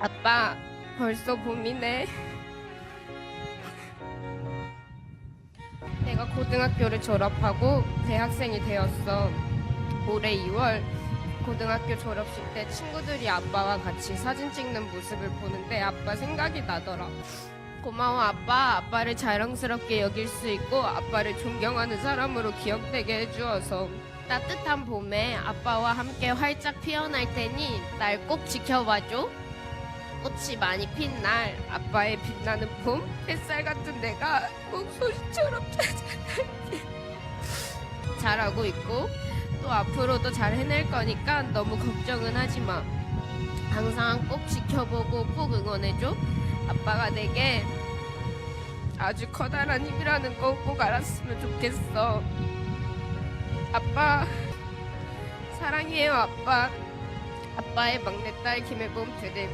아빠, 벌써 봄이네. 내가 고등학교를 졸업하고 대학생이 되었어. 올해 2월 고등학교 졸업식 때 친구들이 아빠와 같이 사진 찍는 모습을 보는데 아빠 생각이 나더라. 고마워 아빠. 아빠를 자랑스럽게 여길 수 있고 아빠를 존경하는 사람으로 기억되게 해주어서 따뜻한 봄에 아빠와 함께 활짝 피어날 테니 날 꼭 지켜봐줘. 꽃이 많이 핀 날 아빠의 빛나는 봄 햇살 같은 내가 꼭 소리처럼 찾아갈게 잘하고 있고 또 앞으로도 잘 해낼 거니까 너무 걱정은 하지 마. 항상 꼭 지켜보고 꼭 응원해줘. 아빠가 내게 아주 커다란 힘이라는 거 꼭 알았으면 좋겠어. 아빠 사랑해요 아빠. 아빠의 막내딸 김혜봄 드림